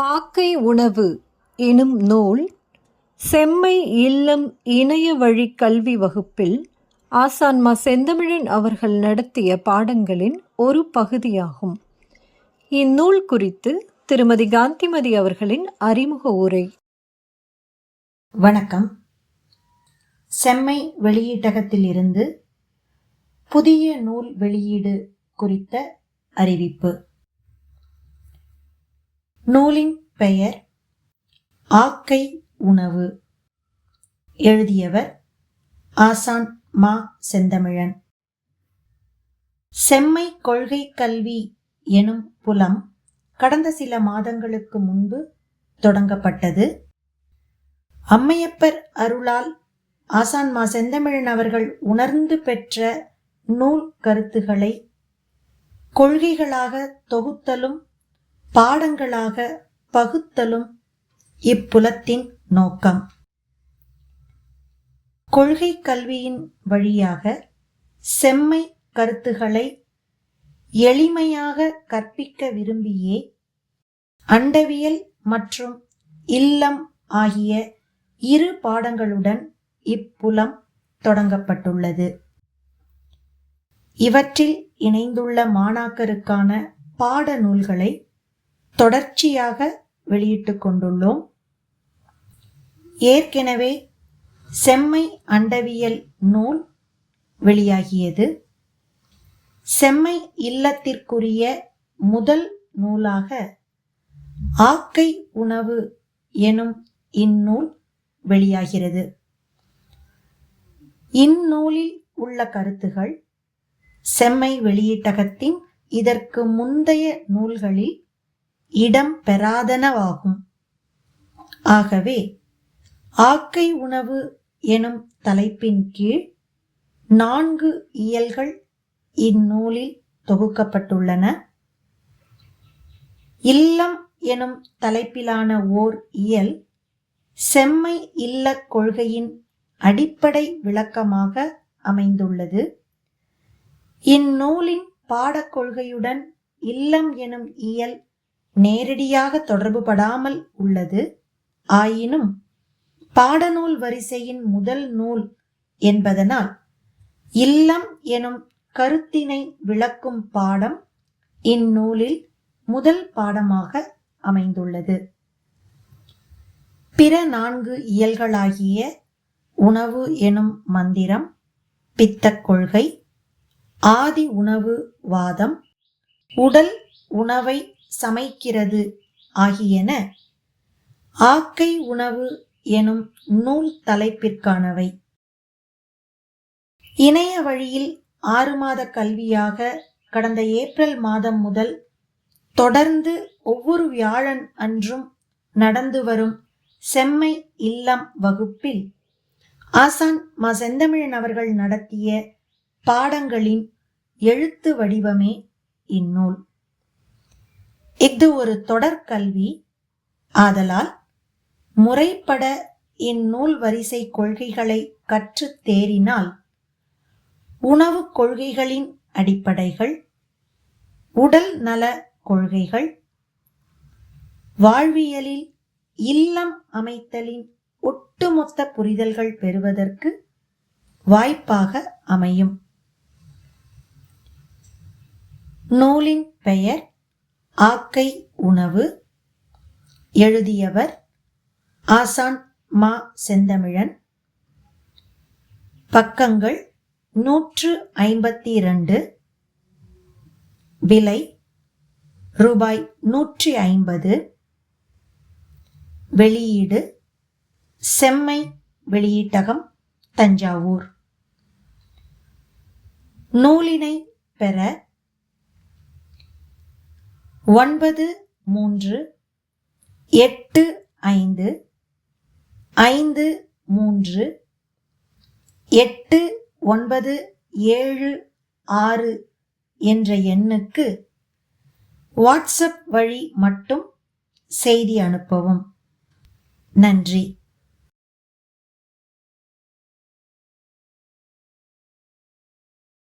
ஆக்கை உணவு எனும் நூல் செம்மை இல்லம் இணைய வழி கல்வி வகுப்பில் ஆசான்மா செந்தமிழன் அவர்கள் நடத்திய பாடங்களின் ஒரு பகுதியாகும். இந்நூல் குறித்து திருமதி காந்திமதி அவர்களின் அறிமுக உரை. வணக்கம். செம்மை வெளியீட்டகத்திலிருந்து புதிய நூல் வெளியீடு குறித்த அறிவிப்பு. நூலின் பெயர் ஆக்கை உணவு. எழுதியவர் ஆசான் மா செந்தமிழன். செம்மை கொள்கை கல்வி எனும் புலம் கடந்த சில மாதங்களுக்கு முன்பு தொடங்கப்பட்டது. அம்மையப்பர் அருளால் ஆசான் மா செந்தமிழன் அவர்கள் உணர்ந்து பெற்ற நூல் கருத்துகளை கொள்கைகளாக தொகுத்தலும் பாடங்களாக பகுத்தலும் இப்புலத்தின் நோக்கம். கொள்கை கல்வியின் வழியாக செம்மை கருத்துகளை எளிமையாக கற்பிக்க விரும்பியே அண்டவியல் மற்றும் இல்லம் ஆகிய இரு பாடங்களுடன் இப்புலம் தொடங்கப்பட்டுள்ளது. இவற்றில் இணைந்துள்ள மாணாக்கருக்கான பாட நூல்களை தொடர்ச்சியாக வெளியிட்டு கொண்டுள்ளோம். ஏற்கனவே செம்மை அண்டவியல் நூல் வெளியாகியது. செம்மை இல்லத்திற்குரிய முதல் நூலாக ஆக்கை உணவு எனும் இந்நூல் வெளியாகிறது. இந்நூலில் உள்ள கருத்துகள் செம்மை வெளியீட்டகத்தின் இதற்கு முந்தைய நூல்களில் இடம் பெறாதனவாகும். ஆகவே ஆக்கை உணவு எனும் தலைப்பின் கீழ் நான்கு இயல்கள் இந்நூலில் தொகுக்கப்பட்டுள்ளன. இல்லம் எனும் தலைப்பிலான ஓர் இயல் செம்மை இல்லக் கொள்கையின் அடிப்படை விளக்கமாக அமைந்துள்ளது. இந்நூலின் பாடக்கொள்கையுடன் இல்லம் எனும் இயல் நேரடியாக தொடர்புபடாமல் உள்ளது. ஆயினும் பாடநூல் வரிசையின் முதல் நூல் என்பதனால் இல்லம் எனும் கருத்தினை விளக்கும் பாடம் இந்நூலில் முதல் பாடமாக அமைந்துள்ளது. பிற நான்கு இயல்களாகிய உணவு எனும் மந்திரம் பித்தக் கொள்கை ஆதி உணவு வாதம் உடல் உணவை சமைக்கிறது ஆகியன ஆக்கை உணவு எனும் நூல் தலைப்பிற்கானவை. இணைய வழியில் ஆறு மாத கல்வியாக கடந்த ஏப்ரல் மாதம் முதல் தொடர்ந்து ஒவ்வொரு வியாழன் அன்றும் நடந்து வரும் செம்மை இல்லம் வகுப்பில் ஆசான் மா. செந்தமிழன் அவர்கள் நடத்திய பாடங்களின் எழுத்து வடிவமே இந்நூல். இஃது ஒரு தொடர்கல்வி ஆதலால் முறைப்பட இந்நூல் வரிசை கொள்கைகளை கற்று தேறினால் உணவு கொள்கைகளின் அடிப்படைகள் உடல் நல கொள்கைகள் வாழ்வியலில் இல்லம் அமைத்தலின் ஒட்டுமொத்த புரிதல்கள் பெறுவதற்கு வாய்ப்பாக அமையும். நூலின் பெயர் ஆக்கை உணவு எழுதியவர் ஆசான் மா செந்தமிழன். பக்கங்கள் நூற்று ஐம்பத்தி இரண்டு. விலை ரூபாய் நூற்றி ஐம்பது. வெளியீடு செம்மை வெளியீட்டகம் தஞ்சாவூர். நூலினை பெற ஒன்பது மூன்று எட்டு ஐந்து ஐந்து மூன்று எட்டு ஒன்பது ஏழு ஆறு என்ற எண்ணுக்கு வாட்ஸ்அப் வழி மட்டும் செய்தி அனுப்பவும். நன்றி.